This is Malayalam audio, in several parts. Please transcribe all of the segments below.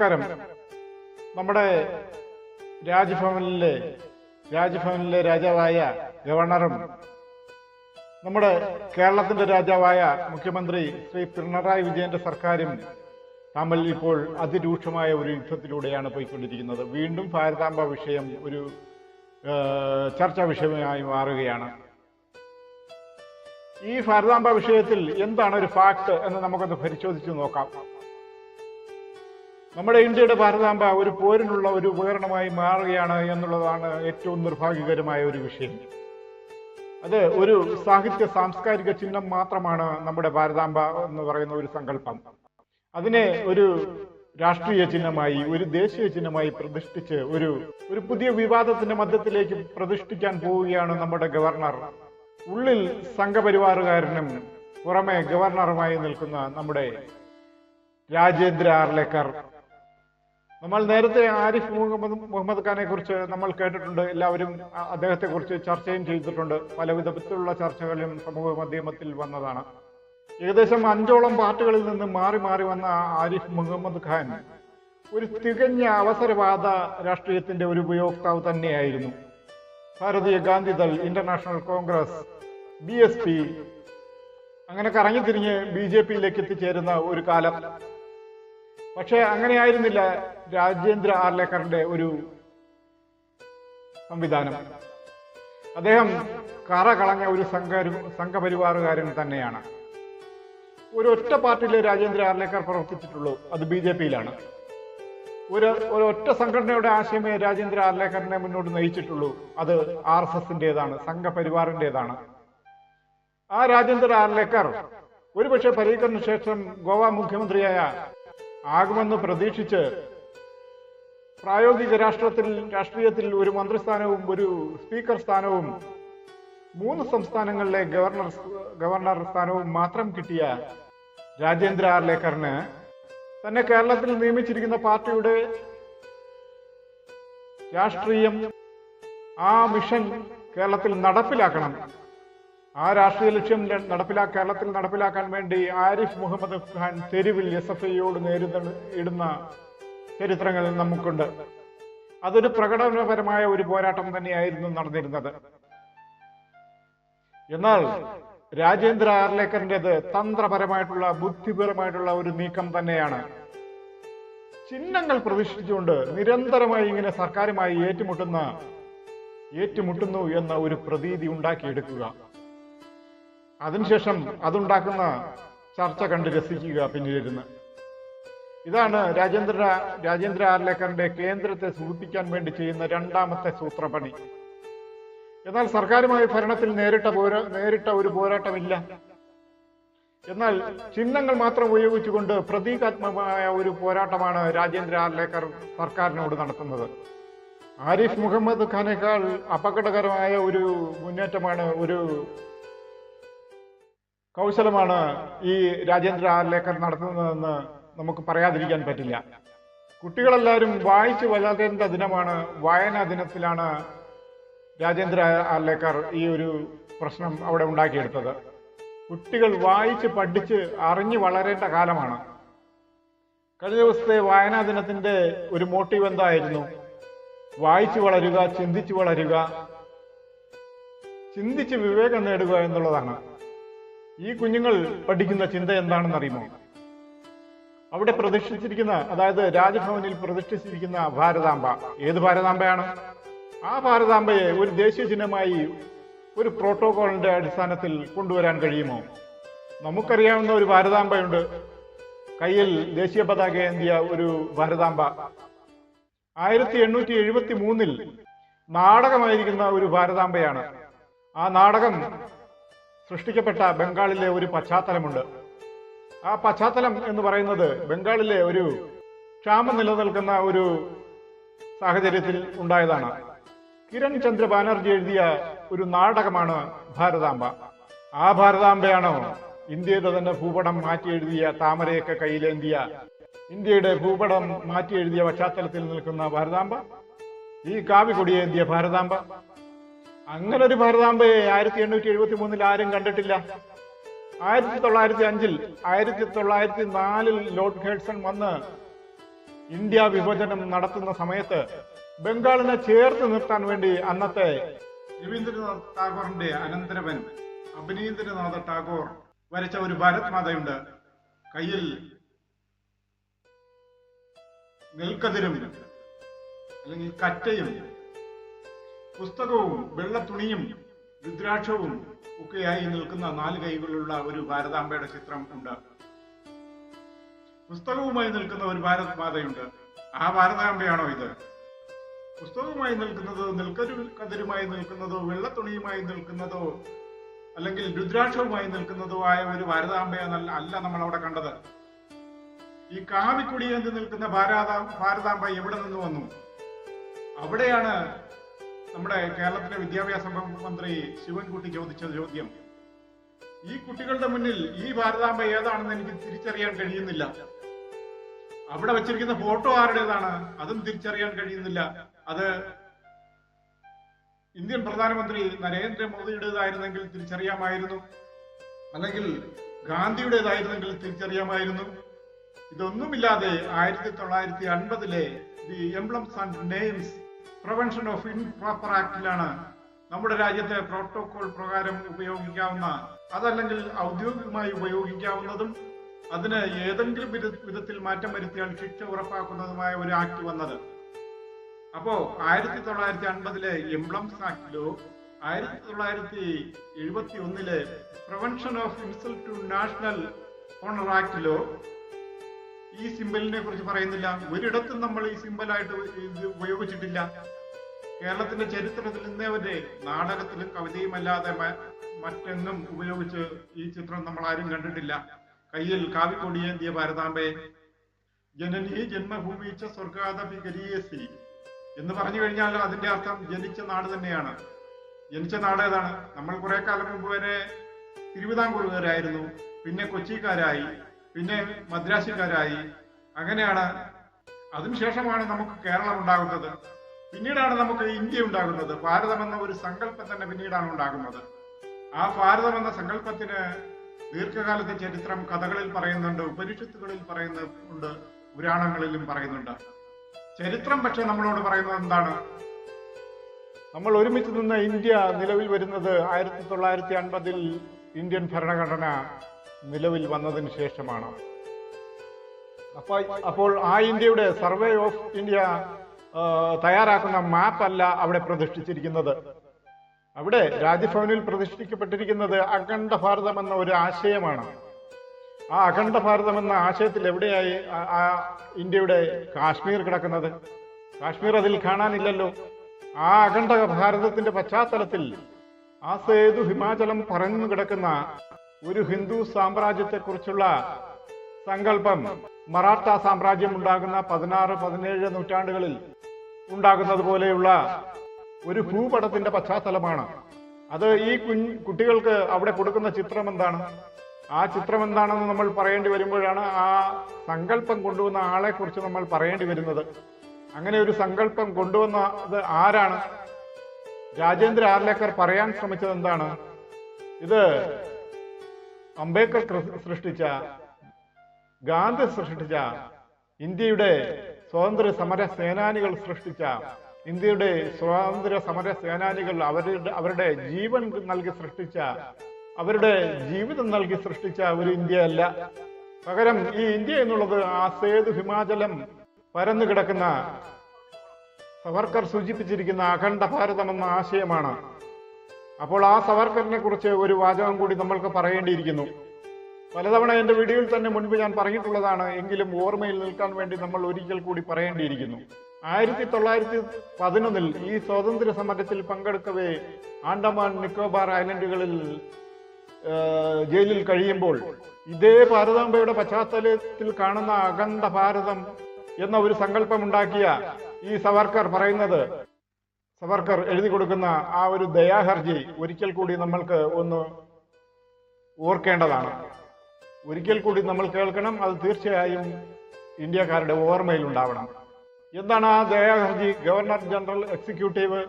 നമസ്കാരം. നമ്മുടെ രാജ്ഭവനിലെ രാജ്ഭവനിലെ രാജാവായ ഗവർണറും നമ്മുടെ കേരളത്തിന്റെ രാജാവായ മുഖ്യമന്ത്രി ശ്രീ പിണറായി വിജയന്റെ സർക്കാരും തമ്മിൽ ഇപ്പോൾ അതിരൂക്ഷമായ ഒരു യുദ്ധത്തിലൂടെയാണ് പോയിക്കൊണ്ടിരിക്കുന്നത്. വീണ്ടും ഭാരതാംബ വിഷയം ഒരു ചർച്ചാ വിഷയമായി മാറുകയാണ്. ഈ ഭാരതാംബ വിഷയത്തിൽ എന്താണ് ഒരു ഫാക്ട് എന്ന് നമുക്കൊന്ന് പരിശോധിച്ചു നോക്കാം. നമ്മുടെ ഇന്ത്യയുടെ ഭാരതാംബ ഒരു പോരിനുള്ള ഒരു ഉപകരണമായി മാറുകയാണ് എന്നുള്ളതാണ് ഏറ്റവും നിർഭാഗ്യകരമായ ഒരു വിഷയം. അത് ഒരു സാഹിത്യ സാംസ്കാരിക ചിഹ്നം മാത്രമാണ് നമ്മുടെ ഭാരതാംബ എന്ന് പറയുന്ന ഒരു സങ്കല്പം. അതിനെ ഒരു രാഷ്ട്രീയ ചിഹ്നമായി ഒരു ദേശീയ ചിഹ്നമായി പ്രതിഷ്ഠിച്ച് ഒരു ഒരു പുതിയ വിവാദത്തിന്റെ മധ്യത്തിലേക്ക് പ്രതിഷ്ഠിക്കാൻ പോവുകയാണ് നമ്മുടെ ഗവർണർ. ഉള്ളിൽ സംഘപരിവാറുകാരനും പുറമെ ഗവർണറുമായി നിൽക്കുന്ന നമ്മുടെ രാജേന്ദ്ര ആർലേക്കർ. നമ്മൾ നേരത്തെ ആരിഫ് മുഹമ്മദ് മുഹമ്മദ് ഖാനെ കുറിച്ച് നമ്മൾ കേട്ടിട്ടുണ്ട്. എല്ലാവരും അദ്ദേഹത്തെ കുറിച്ച് ചർച്ചയും ചെയ്തിട്ടുണ്ട്. പല വിധത്തിലുള്ള ചർച്ചകളും സമൂഹ മാധ്യമത്തിൽ വന്നതാണ്. ഏകദേശം അഞ്ചോളം പാർട്ടികളിൽ നിന്ന് മാറി മാറി വന്ന ആരിഫ് മുഹമ്മദ് ഖാൻ ഒരു തികഞ്ഞ അവസരവാദ രാഷ്ട്രീയത്തിന്റെ ഒരു ഉപയോക്താവ് തന്നെയായിരുന്നു. Bharatiya Gandhidal international Congress B S P അങ്ങനെ കറങ്ങി തിരിഞ്ഞ് ബി ജെ പിയിലേക്ക് എത്തിച്ചേരുന്ന ഒരു കാലം. പക്ഷേ അങ്ങനെയായിരുന്നില്ല രാജേന്ദ്ര ആർലേക്കറിന്റെ ഒരു സംവിധാനം. അദ്ദേഹം കറ കളഞ്ഞ ഒരു സംഘ സംഘപരിവാറുകാരൻ തന്നെയാണ്. ഒരു ഒറ്റ പാർട്ടിയിലെ രാജേന്ദ്ര ആർലേക്കർ പ്രവർത്തിച്ചിട്ടുള്ളൂ. അത് ബി ജെ പിയിലാണ്. ഒരു ഒരൊറ്റ സംഘടനയുടെ ആശയമേ രാജേന്ദ്ര ആർലേക്കറിനെ മുന്നോട്ട് നയിച്ചിട്ടുള്ളൂ. അത് ആർ എസ് എസിന്റേതാണ് സംഘപരിവാറിന്റേതാണ്. ആ രാജേന്ദ്ര ആർലേക്കർ ഒരുപക്ഷെ പരീക്കറിന് ശേഷം ഗോവ മുഖ്യമന്ത്രിയായ ആകുമെന്ന് പ്രതീക്ഷിച്ച് പ്രായോഗിക രാഷ്ട്രത്തിൽ രാഷ്ട്രീയത്തിൽ ഒരു മന്ത്രിസ്ഥാനവും ഒരു സ്പീക്കർ സ്ഥാനവും മൂന്ന് സംസ്ഥാനങ്ങളിലെ ഗവർണർ ഗവർണർ സ്ഥാനവും മാത്രം കിട്ടിയ രാജേന്ദ്ര ആർലേക്കറിന് തന്നെ കേരളത്തിൽ നിയമിച്ചിരിക്കുന്ന പാർട്ടിയുടെ രാഷ്ട്രീയം ആ മിഷൻ കേരളത്തിൽ നടപ്പിലാക്കണം. ആ രാഷ്ട്രീയ ലക്ഷ്യം നടപ്പിലാ കേരളത്തിൽ നടപ്പിലാക്കാൻ വേണ്ടി ആരിഫ് മുഹമ്മദ് ഖാൻ തെരുവിൽ എസ് എഫ് ഐയോട് നേരിടുന്ന ഇടുന്ന ചരിത്രങ്ങൾ നമുക്കുണ്ട്. അതൊരു പ്രകടനപരമായ ഒരു പോരാട്ടം തന്നെയായിരുന്നു നടന്നിരുന്നത്. എന്നാൽ രാജേന്ദ്ര ആർലേക്കറിന്റെത് തന്ത്രപരമായിട്ടുള്ള ബുദ്ധിപരമായിട്ടുള്ള ഒരു നീക്കം തന്നെയാണ്. ചിഹ്നങ്ങൾ പ്രതിഷ്ഠിച്ചുകൊണ്ട് നിരന്തരമായി ഇങ്ങനെ സർക്കാരുമായി ഏറ്റുമുട്ടുന്ന ഏറ്റുമുട്ടുന്നു എന്ന ഒരു പ്രതീതി ഉണ്ടാക്കിയെടുക്കുക. അതിനുശേഷം അതുണ്ടാക്കുന്ന ചർച്ച കണ്ട് രസിക്കുക പിന്നിലിരുന്ന്. ഇതാണ് രാജേന്ദ്ര രാജേന്ദ്ര ആർലേക്കറിന്റെ കേന്ദ്രത്തെ സൂചിപ്പിക്കാൻ വേണ്ടി ചെയ്യുന്ന രണ്ടാമത്തെ സൂത്രപണി എന്നാൽ സർക്കാരുമായി ഭരണത്തിൽ നേരിട്ട പോരാ നേരിട്ട ഒരു പോരാട്ടമില്ല. എന്നാൽ ചിഹ്നങ്ങൾ മാത്രം ഉപയോഗിച്ചുകൊണ്ട് പ്രതീകാത്മകമായ ഒരു പോരാട്ടമാണ് രാജേന്ദ്ര ആർലേക്കർ സർക്കാരിനോട് നടത്തുന്നത്. ആരിഫ് മുഹമ്മദ് ഖാനേക്കാൾ അപകടകരമായ ഒരു മുന്നേറ്റമാണ് ഒരു കൗശലമാണ് ഈ രാജേന്ദ്ര ആർലേക്കർ നടത്തുന്നതെന്ന് നമുക്ക് പറയാതിരിക്കാൻ പറ്റില്ല. കുട്ടികളെല്ലാവരും വായിച്ചു വളരേണ്ട ദിനമാണ് വായനാ ദിനത്തിലാണ് രാജേന്ദ്ര ആലേക്കർ ഈ ഒരു പ്രശ്നം അവിടെ ഉണ്ടാക്കിയെടുത്തത്. കുട്ടികൾ വായിച്ച് പഠിച്ച് അറിഞ്ഞു വളരേണ്ട കാലമാണ്. കഴിഞ്ഞ ദിവസത്തെ വായനാ ദിനത്തിന്റെ ഒരു മോട്ടീവ് എന്തായിരുന്നു? വായിച്ചു വളരുക ചിന്തിച്ചു വളരുക ചിന്തിച്ച് വിവേകം നേടുക എന്നുള്ളതാണ്. ഈ കുഞ്ഞുങ്ങൾ പഠിക്കുന്ന ചിന്ത എന്താണെന്ന് അറിയുമോ അവിടെ പ്രതിഷ്ഠിച്ചിരിക്കുന്ന അതായത് രാജ്ഭവനിൽ പ്രതിഷ്ഠിച്ചിരിക്കുന്ന ഭാരതാംബ. ഏത് ഭാരതാംബയാണ്? ആ ഭാരതാംബയെ ഒരു ദേശീയ ചിഹ്നമായി ഒരു പ്രോട്ടോകോളിന്റെ അടിസ്ഥാനത്തിൽ കൊണ്ടുവരാൻ കഴിയുമോ? നമുക്കറിയാവുന്ന ഒരു ഭാരതാംബയുണ്ട്. കയ്യിൽ ദേശീയ പതാക ഏന്തിയ ഒരു ഭാരതാംബ. ആയിരത്തി എണ്ണൂറ്റി എഴുപത്തി മൂന്നിൽ നാടകമായിരിക്കുന്ന ഒരു ഭാരതാംബയാണ്. ആ നാടകം സൃഷ്ടിക്കപ്പെട്ട ബംഗാളിലെ ഒരു പശ്ചാത്തലമുണ്ട്. ആ പശ്ചാത്തലം എന്ന് പറയുന്നത് ബംഗാളിലെ ഒരു ക്ഷാമം നിലനിൽക്കുന്ന ഒരു സാഹചര്യത്തിൽ ഉണ്ടായതാണ്. കിരൺ ചന്ദ്ര ബാനർജി എഴുതിയ ഒരു നാടകമാണ് ഭാരതാംബ. ആ ഭാരതാംബയാണോ ഇന്ത്യയുടെ തന്നെ ഭൂപടം മാറ്റി എഴുതിയ താമരയൊക്കെ കയ്യിലേന്തിയ ഇന്ത്യയുടെ ഭൂപടം മാറ്റി എഴുതിയ പശ്ചാത്തലത്തിൽ നിൽക്കുന്ന ഭാരതാംബ? ഈ കാവി കൊടിയേന്തിയ ഭാരതാംബ? അങ്ങനെ ഒരു ഭാരതാംബയെ ആയിരത്തി എണ്ണൂറ്റി എഴുപത്തി മൂന്നിൽ ആരും കണ്ടിട്ടില്ല. ആയിരത്തി തൊള്ളായിരത്തി അഞ്ചിൽ ആയിരത്തി തൊള്ളായിരത്തി നാലിൽ ലോർഡ് ഹേഡ്സൺ വന്ന് ഇന്ത്യ വിഭജനം നടത്തുന്ന സമയത്ത് ബംഗാളിനെ ചേർത്ത് നിർത്താൻ വേണ്ടി അന്നത്തെ രവീന്ദ്രനാഥ് ടാഗോറിന്റെ അനന്തരവൻ അഭിനീന്ദ്രനാഥ് ടാഗോർ വരച്ച ഒരു ഭാരത് മാതയുണ്ട് കയ്യിൽ നെൽക്കതിരും അല്ലെങ്കിൽ കറ്റയും പുസ്തകവും വെള്ളത്തുണിയും രുദ്രാക്ഷവും ഒക്കെയായി നിൽക്കുന്ന നാല് കൈകളുള്ള ഒരു ഭാരതാംബയുടെ ചിത്രം ഉണ്ട്. പുസ്തകവുമായി നിൽക്കുന്ന ഒരു ഭാരത് മാതയുണ്ട് ആ ഭാരതാംബയാണോ ഇത്? പുസ്തകവുമായി നിൽക്കുന്നതോ നിൽക്കരു കതിരുമായി നിൽക്കുന്നതോ വെള്ളത്തുണിയുമായി നിൽക്കുന്നതോ അല്ലെങ്കിൽ രുദ്രാക്ഷവുമായി നിൽക്കുന്നതോ ആയ ഒരു ഭാരതാംബയെന്നല്ല അല്ല നമ്മൾ അവിടെ കണ്ടത്. ഈ കാവിക്കൊടിയേന്തി നിൽക്കുന്ന ഭാരത ഭാരതാംബ എവിടെ നിന്ന് വന്നു? അവിടെയാണ് നമ്മുടെ കേരളത്തിലെ വിദ്യാഭ്യാസ മന്ത്രി ശിവൻകുട്ടി ചോദിച്ച ചോദ്യം. ഈ കുട്ടികളുടെ മുന്നിൽ ഈ ഭാരതാംബ ഏതാണെന്ന് എനിക്ക് തിരിച്ചറിയാൻ കഴിയുന്നില്ല. അവിടെ വെച്ചിരിക്കുന്ന ഫോട്ടോ ആരുടേതാണ്? അതും തിരിച്ചറിയാൻ കഴിയുന്നില്ല. അത് ഇന്ത്യൻ പ്രധാനമന്ത്രി നരേന്ദ്രമോദിയുടേതായിരുന്നെങ്കിൽ തിരിച്ചറിയാമായിരുന്നു. അല്ലെങ്കിൽ ഗാന്ധിയുടേതായിരുന്നെങ്കിൽ തിരിച്ചറിയാമായിരുന്നു. ഇതൊന്നുമില്ലാതെ ആയിരത്തി തൊള്ളായിരത്തി അൻപതിലെ the emblems and names prevention of improper ആക്ടിലാണ് നമ്മുടെ രാജ്യത്തെ പ്രോട്ടോകോൾ പ്രകാരം ഉപയോഗിക്കാവുന്ന അതല്ലെങ്കിൽ ഔദ്യോഗികമായി ഉപയോഗിക്കാവുന്നതും അതിന് ഏതെങ്കിലും വിധ- വിധത്തിൽ മാറ്റം വരുത്തിയാൽ ശിക്ഷ ഉറപ്പാക്കുന്നതുമായ ഒരു ആക്ട് വന്നത്. അപ്പോ ആയിരത്തി തൊള്ളായിരത്തി അൻപതിലെ എംബ്ലംസ് ആക്ടിലോ ആയിരത്തി തൊള്ളായിരത്തി എഴുപത്തി ഒന്നിലെ prevention of insult to national honour ആക്ടിലോ ഈ സിമ്പലിനെ കുറിച്ച് പറയുന്നില്ല. ഒരിടത്തും നമ്മൾ ഈ സിമ്പലായിട്ട് ഉപയോഗിച്ചിട്ടില്ല. കേരളത്തിന്റെ ചരിത്രത്തിൽ ഇന്നേ വരെ നാടകത്തിലും കവിതയും അല്ലാതെ മറ്റെങ്ങും ഉപയോഗിച്ച് ഈ ചിത്രം നമ്മൾ ആരും കണ്ടിട്ടില്ല. കയ്യിൽ കാവിക്കൊടിയേന്തിയ ഭാരതാംബയെ ജനനി ജന്മഭൂമി ച സ്വർഗാദപി എന്ന് പറഞ്ഞു കഴിഞ്ഞാൽ അതിന്റെ അർത്ഥം ജനിച്ച നാട് തന്നെയാണ്. ജനിച്ച നാട് ഏതാണ്? നമ്മൾ കുറെ കാലം മുമ്പ് വരെ തിരുവിതാംകൂറുകാരായിരുന്നു. പിന്നെ കൊച്ചിക്കാരായി പിന്നെ മദ്രാസിക്കാരായി. അങ്ങനെയാണ്. അതിനുശേഷമാണ് നമുക്ക് കേരളം ഉണ്ടാകുന്നത്. പിന്നീടാണ് നമുക്ക് ഇന്ത്യ ഉണ്ടാകുന്നത്. ഭാരതം എന്ന ഒരു സങ്കല്പം തന്നെ പിന്നീടാണ് ഉണ്ടാകുന്നത്. ആ ഭാരതം എന്ന സങ്കല്പത്തിന് ദീർഘകാലത്തെ ചരിത്രം കഥകളിൽ പറയുന്നുണ്ട് ഉപനിഷത്തുകളിൽ പറയുന്നുണ്ട് പുരാണങ്ങളിലും പറയുന്നുണ്ട്. ചരിത്രം പക്ഷെ നമ്മളോട് പറയുന്നത് എന്താണ്? നമ്മൾ ഒരുമിച്ച് നിന്ന ഇന്ത്യ നിലവിൽ വരുന്നത് ആയിരത്തി തൊള്ളായിരത്തി അൻപതിൽ ഇന്ത്യൻ ഭരണഘടന നിലവിൽ വന്നതിന് ശേഷമാണ്. അപ്പൊ അപ്പോൾ ആ ഇന്ത്യയുടെ സർവേ ഓഫ് ഇന്ത്യ തയ്യാറാക്കുന്ന മാപ്പല്ല അവിടെ പ്രതിഷ്ഠിച്ചിരിക്കുന്നത്. അവിടെ രാജ്ഭവനിൽ പ്രതിഷ്ഠിക്കപ്പെട്ടിരിക്കുന്നത് അഖണ്ഡ ഭാരതം എന്ന ഒരു ആശയമാണ്. ആ അഖണ്ഡ ഭാരതം എന്ന ആശയത്തിൽ എവിടെയായി ആ- ഇന്ത്യയുടെ കാശ്മീർ കിടക്കുന്നത്? കാശ്മീർ അതിൽ കാണാനില്ലല്ലോ. ആ അഖണ്ഡ ഭാരതത്തിന്റെ പശ്ചാത്തലത്തിൽ ആ സേതു ഹിമാചലം പറഞ്ഞു കിടക്കുന്ന ഒരു ഹിന്ദു സാമ്രാജ്യത്തെക്കുറിച്ചുള്ള സങ്കല്പം മറാഠ സാമ്രാജ്യം ഉണ്ടാകുന്ന പതിനാറ് പതിനേഴ് നൂറ്റാണ്ടുകളിൽ ഉണ്ടാകുന്നത് പോലെയുള്ള ഒരു ഭൂപടത്തിന്റെ പശ്ചാത്തലമാണ്. അത് ഈ കുട്ടികൾക്ക് അവിടെ കൊടുക്കുന്ന ചിത്രം എന്താണ് ആ ചിത്രം എന്താണെന്ന് നമ്മൾ പറയേണ്ടി വരുമ്പോഴാണ് ആ സങ്കല്പം കൊണ്ടുവന്ന ആളെ കുറിച്ച് നമ്മൾ പറയേണ്ടി വരുന്നത്. അങ്ങനെ ഒരു സങ്കല്പം കൊണ്ടുവന്നത് ആരാണ്? രാജേന്ദ്ര ആർലേക്കർ പറയാൻ ശ്രമിച്ചത് എന്താണ്? ഇത് അംബേദ്കർ സൃഷ്ടിച്ച ഗാന്ധി സൃഷ്ടിച്ച ഇന്ത്യയുടെ സ്വാതന്ത്ര്യ സമര സേനാനികൾ സൃഷ്ടിച്ച ഇന്ത്യയുടെ സ്വാതന്ത്ര്യ സമര സേനാനികൾ അവരുടെ അവരുടെ ജീവൻ നൽകി സൃഷ്ടിച്ച അവരുടെ ജീവിതം നൽകി സൃഷ്ടിച്ച ഒരു ഇന്ത്യ അല്ല പകരം ഈ ഇന്ത്യ എന്നുള്ളത് ആ സേതു ഹിമാചലം പരന്നു കിടക്കുന്ന സവർക്കർ സൂചിപ്പിച്ചിരിക്കുന്ന അഖണ്ഡ ഭാരതം എന്ന ആശയമാണ്. അപ്പോൾ ആ സവർക്കറിനെ കുറിച്ച് ഒരു വാചകം കൂടി നമ്മൾക്ക് പറയേണ്ടിയിരിക്കുന്നു. പലതവണ എന്റെ വീഡിയോയിൽ തന്നെ മുൻപ് ഞാൻ പറഞ്ഞിട്ടുള്ളതാണ് എങ്കിലും ഓർമ്മയിൽ നിൽക്കാൻ വേണ്ടി നമ്മൾ ഒരിക്കൽ കൂടി പറയേണ്ടിയിരിക്കുന്നു. ആയിരത്തി തൊള്ളായിരത്തി പതിനൊന്നിൽ ഈ സ്വാതന്ത്ര്യ സമരത്തിൽ പങ്കെടുക്കവേ ആൻഡമാൻ നിക്കോബാർ ഐലൻഡുകളിൽ ജയിലിൽ കഴിയുമ്പോൾ ഇതേ ഭാരതാംബയുടെ പശ്ചാത്തലത്തിൽ കാണുന്ന അഖണ്ഡ ഭാരതം എന്ന ഒരു സങ്കല്പമുണ്ടാക്കിയ ഈ സവർക്കർ പറയുന്നത് സവർക്കർ എഴുതി കൊടുക്കുന്ന ആ ഒരു ദയാഹർജി ഒരിക്കൽ കൂടി നമ്മൾക്ക് ഒന്ന് ഓർക്കേണ്ടതാണ്. ഒരിക്കൽ കൂടി നമ്മൾ കേൾക്കണം അത് തീർച്ചയായും ഇന്ത്യക്കാരുടെ ഓർമ്മയിൽ ഉണ്ടാവണം. എന്താണ് ആ ദയാഹർജി governor general executive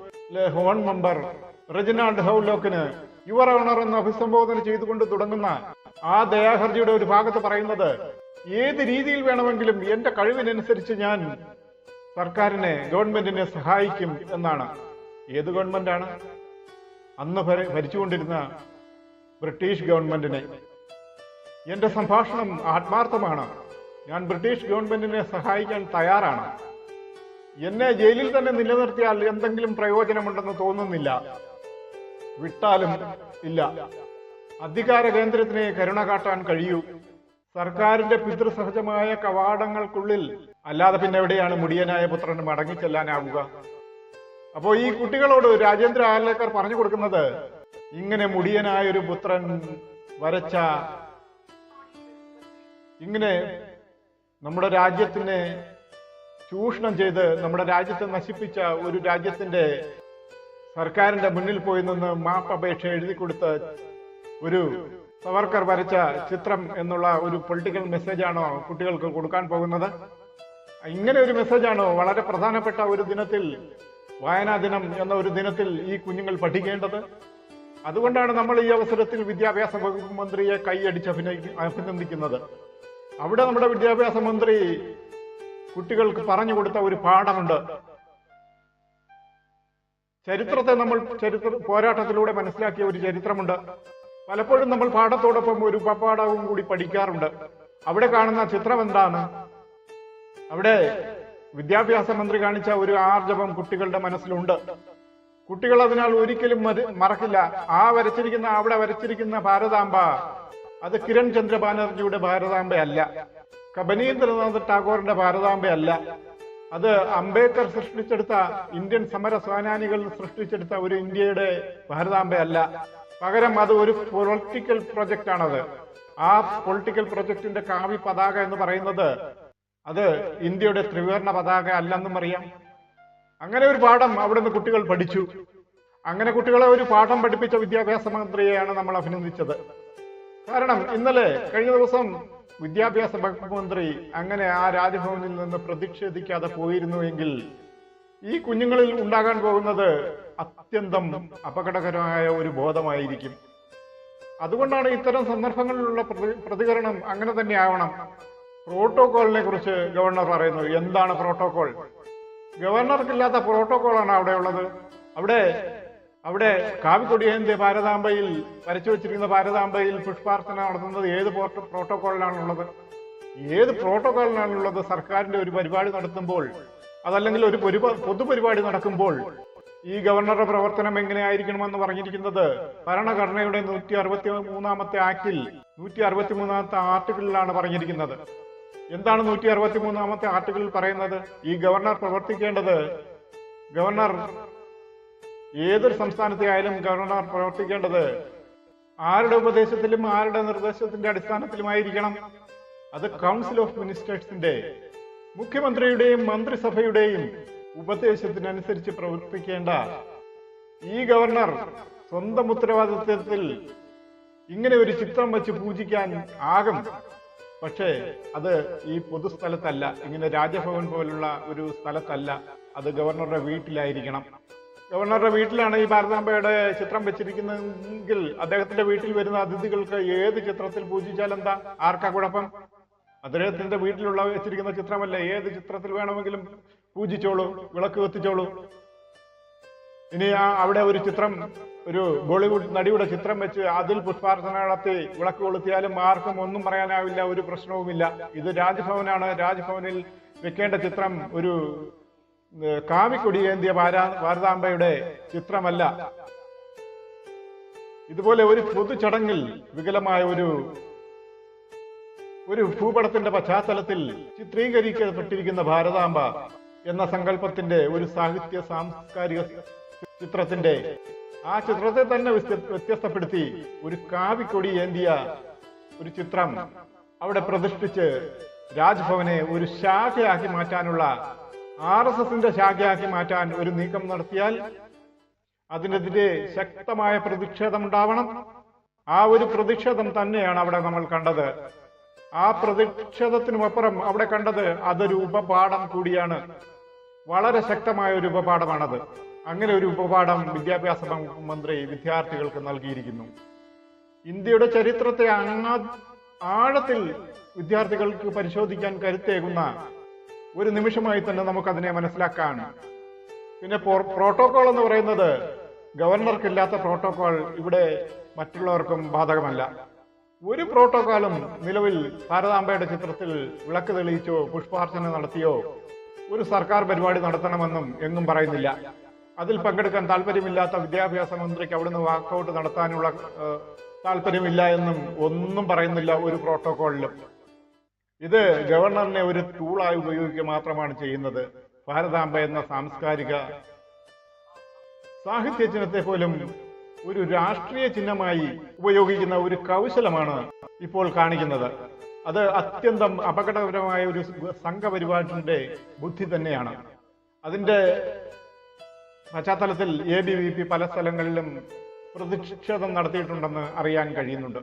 hon member Reginald ഹൗലോക്കിന് your honour എന്ന് അഭിസംബോധന ചെയ്തുകൊണ്ട് തുടങ്ങുന്ന ആ ദയാഹർജിയുടെ ഒരു ഭാഗത്ത് പറയുന്നത് ഏത് രീതിയിൽ വേണമെങ്കിലും എന്റെ കഴിവിനനുസരിച്ച് ഞാൻ സർക്കാരിനെ ഗവൺമെന്റിനെ സഹായിക്കും എന്നാണ്. ഏത് ഗവൺമെന്റാണ്? അന്ന് ഭര- ഭരിച്ചുകൊണ്ടിരുന്ന ബ്രിട്ടീഷ് ഗവൺമെന്റിനെ. എന്റെ സംഭാഷണം ആത്മാർത്ഥമാണ്. ഞാൻ ബ്രിട്ടീഷ് ഗവൺമെന്റിനെ സഹായിക്കാൻ തയ്യാറാണ്. എന്നെ ജയിലിൽ തന്നെ നിലനിർത്തിയാൽ എന്തെങ്കിലും പ്രയോജനമുണ്ടെന്ന് തോന്നുന്നില്ല. വിട്ടാലും ഇല്ല. അധികാര കേന്ദ്രത്തിനെ കരുണ കാട്ടാൻ കഴിയൂ. സർക്കാരിന്റെ പിതൃസഹജമായ കവാടങ്ങൾക്കുള്ളിൽ അല്ലാതെ പിന്നെ എവിടെയാണ് മുടിയനായ പുത്രൻ മടങ്ങിച്ചെല്ലാനാവുക അപ്പോ ഈ കുട്ടികളോട് രാജേന്ദ്ര ആലേക്കർ പറഞ്ഞു കൊടുക്കുന്നത് ഇങ്ങനെ മുടിയനായ ഒരു പുത്രൻ വരച്ച ഇങ്ങനെ നമ്മുടെ രാജ്യത്തിനെ ചൂഷണം ചെയ്ത് നമ്മുടെ രാജ്യത്തെ നശിപ്പിച്ച ഒരു രാജ്യത്തിന്റെ സർക്കാരിന്റെ മുന്നിൽ പോയി നിന്ന് മാപ്പപേക്ഷ എഴുതി കൊടുത്ത ഒരു സവർക്കർ വരച്ച ചിത്രം എന്നുള്ള ഒരു പൊളിറ്റിക്കൽ മെസ്സേജാണോ കുട്ടികൾക്ക് കൊടുക്കാൻ പോകുന്നത്? ഇങ്ങനെ ഒരു മെസ്സേജാണോ വളരെ പ്രധാനപ്പെട്ട ഒരു ദിനത്തിൽ വായനാ ദിനം എന്ന ഒരു ദിനത്തിൽ ഈ കുഞ്ഞുങ്ങൾ പഠിക്കേണ്ടത്? അതുകൊണ്ടാണ് നമ്മൾ ഈ അവസരത്തിൽ വിദ്യാഭ്യാസ വകുപ്പ് മന്ത്രിയെ കൈയടിച്ച് അഭിനയി അഭിനന്ദിക്കുന്നത്. അവിടെ നമ്മുടെ വിദ്യാഭ്യാസ മന്ത്രി കുട്ടികൾക്ക് പറഞ്ഞു കൊടുത്ത ഒരു പാഠമുണ്ട്. ചരിത്രത്തെ നമ്മൾ ചരിത്ര പോരാട്ടത്തിലൂടെ മനസ്സിലാക്കിയ ഒരു ചരിത്രമുണ്ട്. പലപ്പോഴും നമ്മൾ പാഠത്തോടൊപ്പം ഒരു ഉപപാഠവും കൂടി പഠിക്കാറുണ്ട്. അവിടെ കാണുന്ന ചിത്രം എന്താണ്? അവിടെ വിദ്യാഭ്യാസ മന്ത്രി കാണിച്ച ഒരു ആർജവം കുട്ടികളുടെ മനസ്സിലുണ്ട്. കുട്ടികൾ അതിനാൽ ഒരിക്കലും മറക്കില്ല. ആ വരച്ചിരിക്കുന്ന അവിടെ വരച്ചിരിക്കുന്ന ഭാരതാംബ അത് കിരൺ ചന്ദ്ര ബാനർജിയുടെ ഭാരതാംബയല്ല. കബനീന്ദ്രനാഥ് ടാഗോറിന്റെ ഭാരതാംബയല്ല. അത് അംബേദ്കർ സൃഷ്ടിച്ചെടുത്ത ഇന്ത്യൻ സമര സേനാനികൾ സൃഷ്ടിച്ചെടുത്ത ഒരു ഇന്ത്യയുടെ ഭാരതാംബയല്ല. പകരം അത് ഒരു പൊളിറ്റിക്കൽ പ്രൊജക്റ്റ് ആണത് ആ പൊളിറ്റിക്കൽ പ്രൊജക്ടിന്റെ കാവി പതാക എന്ന് പറയുന്നത് അത് ഇന്ത്യയുടെ ത്രിവർണ പതാക അല്ലെന്നും അറിയാം. അങ്ങനെ ഒരു പാഠം അവിടുന്ന് കുട്ടികൾ പഠിച്ചു. അങ്ങനെ കുട്ടികളെ ഒരു പാഠം പഠിപ്പിച്ച വിദ്യാഭ്യാസ മന്ത്രിയെയാണ് നമ്മൾ അഭിനന്ദിച്ചത്. കാരണം ഇന്നലെ കഴിഞ്ഞ ദിവസം വിദ്യാഭ്യാസ വകുപ്പ് മന്ത്രി അങ്ങനെ ആ രാജ്ഭവനിൽ നിന്ന് പ്രതിഷേധിക്കാതെ പോയിരുന്നുവെങ്കിൽ ഈ കുഞ്ഞുങ്ങളിൽ ഉണ്ടാകാൻ പോകുന്നത് അത്യന്തം അപകടകരമായ ഒരു ബോധമായിരിക്കും. അതുകൊണ്ടാണ് ഇത്തരം സന്ദർഭങ്ങളിലുള്ള പ്രതികരണം അങ്ങനെ തന്നെ ആവണം. പ്രോട്ടോകോളിനെ കുറിച്ച് ഗവർണർ പറയുന്നു. എന്താണ് പ്രോട്ടോകോൾ? ഗവർണർക്കില്ലാത്ത പ്രോട്ടോകോളാണ് അവിടെ ഉള്ളത് അവിടെ അവിടെ കാവിക്കൊടിയന്റെ ഭാരതാംബയിൽ വരച്ചു വെച്ചിരിക്കുന്ന ഭാരതാംബയിൽ പുഷ്പാർച്ചന നടത്തുന്നത് ഏത് പ്രോട്ടോ- പ്രോട്ടോകോളിലാണുള്ളത് ഏത് പ്രോട്ടോകോളിലാണുള്ളത് സർക്കാരിന്റെ ഒരു പരിപാടി നടത്തുമ്പോൾ അതല്ലെങ്കിൽ ഒരു പൊതുപരിപാടി നടക്കുമ്പോൾ ഈ ഗവർണറുടെ പ്രവർത്തനം എങ്ങനെയായിരിക്കണമെന്ന് പറഞ്ഞിരിക്കുന്നത്? ഭരണഘടനയുടെ നൂറ്റി അറുപത്തി മൂന്നാമത്തെ ആക്ടിൽ നൂറ്റി അറുപത്തി മൂന്നാമത്തെ ആർട്ടിക്കിളിലാണ് പറഞ്ഞിരിക്കുന്നത്. എന്താണ് നൂറ്റി അറുപത്തി മൂന്നാമത്തെ ആർട്ടിക്കിളിൽ പറയുന്നത്? ഈ ഗവർണർ പ്രവർത്തിക്കേണ്ടത് ഗവർണർ ഏതൊരു സംസ്ഥാനത്തെ ആയാലും ഗവർണർ പ്രവർത്തിക്കേണ്ടത് ആരുടെ ഉപദേശത്തിലും ആരുടെ നിർദ്ദേശത്തിന്റെ അടിസ്ഥാനത്തിലുമായിരിക്കണം. അത് കൗൺസിൽ ഓഫ് മിനിസ്റ്റേഴ്സിന്റെ മുഖ്യമന്ത്രിയുടെയും മന്ത്രിസഭയുടെയും ഉപദേശത്തിനനുസരിച്ച് പ്രവർത്തിക്കേണ്ട ഈ ഗവർണർ സ്വന്തം ഉത്തരവാദിത്വത്തിൽ ഇങ്ങനെ ഒരു ചിത്രം വെച്ച് പൂജിക്കാൻ ആകും. പക്ഷേ അത് ഈ പൊതുസ്ഥലത്തല്ല. ഇങ്ങനെ രാജഭവൻ പോലുള്ള ഒരു സ്ഥലത്തല്ല. അത് ഗവർണറുടെ വീട്ടിലായിരിക്കണം. ഗവർണറുടെ വീട്ടിലാണ് ഈ ഭാരതാംബയുടെ ചിത്രം വെച്ചിരിക്കുന്നതെങ്കിൽ അദ്ദേഹത്തിന്റെ വീട്ടിൽ വരുന്ന അതിഥികൾക്ക് ഏത് ചിത്രത്തിൽ പൂജിച്ചാൽ എന്താ? ആർക്കാ കുഴപ്പം? അദ്ദേഹത്തിന്റെ വീട്ടിലുള്ള വെച്ചിരിക്കുന്ന ചിത്രമല്ല? ഏത് ചിത്രത്തിൽ വേണമെങ്കിലും പൂജിച്ചോളൂ വിളക്ക് കത്തിച്ചോളൂ. ഇനി അവിടെ ഒരു ചിത്രം ഒരു ബോളിവുഡ് നടിയുടെ ചിത്രം വെച്ച് അതിൽ പുഷ്പാർച്ചന നടത്തി വിളക്ക് കൊളുത്തിയാലും ആർക്കും ഒന്നും പറയാനാവില്ല ഒരു പ്രശ്നവുമില്ല. ഇത് രാജ്ഭവനാണ്. രാജ്ഭവനിൽ വെക്കേണ്ട ചിത്രം ഒരു കാവിക്കൊടിയേന്തിയ ഭാരാ ഭാരതാംബയുടെ ചിത്രമല്ല. ഇതുപോലെ ഒരു പൊതുചടങ്ങിൽ വികലമായ ഒരു ഒരു ഭൂപടത്തിന്റെ പശ്ചാത്തലത്തിൽ ചിത്രീകരിക്കപ്പെട്ടിരിക്കുന്ന ഭാരതാംബ എന്ന സങ്കല്പത്തിന്റെ ഒരു സാഹിത്യ സാംസ്കാരിക ചിത്രത്തിന്റെ ആ ചിത്രത്തെ തന്നെ വ്യത്യ- വ്യത്യസ്തപ്പെടുത്തി ഒരു കാവിക്കൊടി ഏന്തിയ ഒരു ചിത്രം അവിടെ പ്രതിഷ്ഠിച്ച് രാജ്ഭവനെ ഒരു ശാഖയാക്കി മാറ്റാനുള്ള ആർ എസ് എസിന്റെ ശാഖയാക്കി മാറ്റാൻ ഒരു നീക്കം നടത്തിയാൽ അതിനെതിരെ ശക്തമായ പ്രതിഷേധം ഉണ്ടാവണം ആ ഒരു പ്രതിഷേധം തന്നെയാണ് അവിടെ നമ്മൾ കണ്ടത്. ആ പ്രതിഷേധത്തിനുമപ്പുറം അവിടെ കണ്ടത് അതൊരു ഉപപാഠം കൂടിയാണ്. വളരെ ശക്തമായ ഒരു ഉപപാഠമാണത്. അങ്ങനെ ഒരു ഉപപാഠം വിദ്യാഭ്യാസ മന്ത്രി വിദ്യാർത്ഥികൾക്ക് നൽകിയിരിക്കുന്നു. ഇന്ത്യയുടെ ചരിത്രത്തെ ആഴത്തിൽ വിദ്യാർത്ഥികൾക്ക് പരിശോധിക്കാൻ കരുത്തേകുന്ന ഒരു നിമിഷമായി തന്നെ നമുക്ക് അതിനെ മനസ്സിലാക്കാണ് പിന്നെ പ്രോട്ടോകോൾ എന്ന് പറയുന്നത് ഗവർണർക്കില്ലാത്ത പ്രോട്ടോകോൾ ഇവിടെ മറ്റുള്ളവർക്കും ബാധകമല്ല. ഒരു പ്രോട്ടോകോളും നിലവിൽ ഭാരതാംബയുടെ ചിത്രത്തിൽ വിളക്ക് തെളിയിച്ചോ പുഷ്പാർച്ചന നടത്തിയോ ഒരു സർക്കാർ പരിപാടി നടത്തണമെന്നും എങ്ങും പറയുന്നില്ല. അതിൽ പങ്കെടുക്കാൻ താല്പര്യമില്ലാത്ത വിദ്യാഭ്യാസ മന്ത്രിക്ക് അവിടുന്ന് വാക്കൗട്ട് നടത്താനുള്ള താല്പര്യമില്ല എന്നും ഒന്നും പറയുന്നില്ല ഒരു പ്രോട്ടോകോളിലും. ഇത് ഗവർണറിനെ ഒരു ടൂളായി ഉപയോഗിക്കുക മാത്രമാണ് ചെയ്യുന്നത്. ഭാരതാംബ എന്ന സാംസ്കാരിക സാഹിത്യ ചിഹ്നത്തെ പോലും ഒരു രാഷ്ട്രീയ ചിഹ്നമായി ഉപയോഗിക്കുന്ന ഒരു കൗശലമാണ് ഇപ്പോൾ കാണിക്കുന്നത്. അത് അത്യന്തം അപകടകരമായ ഒരു സംഘപരിപാടിന്റെ ബുദ്ധി തന്നെയാണ്. അതിന്റെ പശ്ചാത്തലത്തിൽ എ ബി വി പി പല സ്ഥലങ്ങളിലും പ്രതിഷേധം നടത്തിയിട്ടുണ്ടെന്ന് അറിയാൻ കഴിയുന്നുണ്ട്.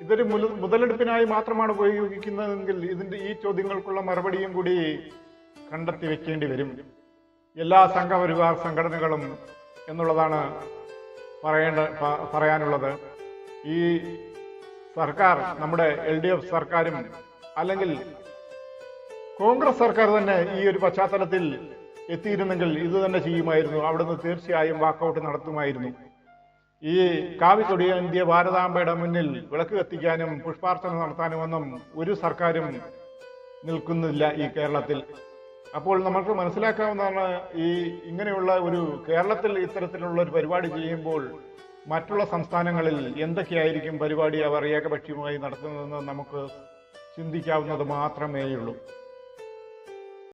ഇതൊരു മുതലെടുപ്പിനായി മാത്രമാണ് ഉപയോഗിക്കുന്നതെങ്കിൽ ഇതിന്റെ ഈ ചോദ്യങ്ങൾക്കുള്ള മറുപടിയും കൂടി കണ്ടെത്തി വെക്കേണ്ടി വരും. എല്ലാ സംഘപരിവാർ സംഘടനകളും എന്നുള്ളതാണ് പറയേണ്ട പറയാനുള്ളത്. ഈ സർക്കാർ നമ്മുടെ എൽ ഡി എഫ് സർക്കാരും അല്ലെങ്കിൽ കോൺഗ്രസ് സർക്കാർ തന്നെ ഈ ഒരു പശ്ചാത്തലത്തിൽ എത്തിയിരുന്നെങ്കിൽ ഇത് തന്നെ ചെയ്യുമായിരുന്നു. അവിടുന്ന് തീർച്ചയായും വാക്കൗട്ട് നടത്തുമായിരുന്നു. ഈ കാവിക്കൊടിയേന്ത്യ ഭാരതാംബയുടെ മുന്നിൽ വിളക്ക് കത്തിക്കാനും പുഷ്പാർച്ചന നടത്താനുമൊന്നും ഒരു സർക്കാരും നിൽക്കുന്നില്ല ഈ കേരളത്തിൽ. അപ്പോൾ നമുക്ക് മനസ്സിലാക്കാവുന്നതാണ് ഈ ഇങ്ങനെയുള്ള ഒരു കേരളത്തിൽ ഇത്തരത്തിലുള്ള ഒരു പരിപാടി ചെയ്യുമ്പോൾ മറ്റുള്ള സംസ്ഥാനങ്ങളിൽ എന്തൊക്കെയായിരിക്കും പരിപാടി അവർ ഏകപക്ഷീയമായി നടത്തുന്നതെന്ന് നമുക്ക് ചിന്തിക്കാവുന്നത് മാത്രമേയുള്ളൂ.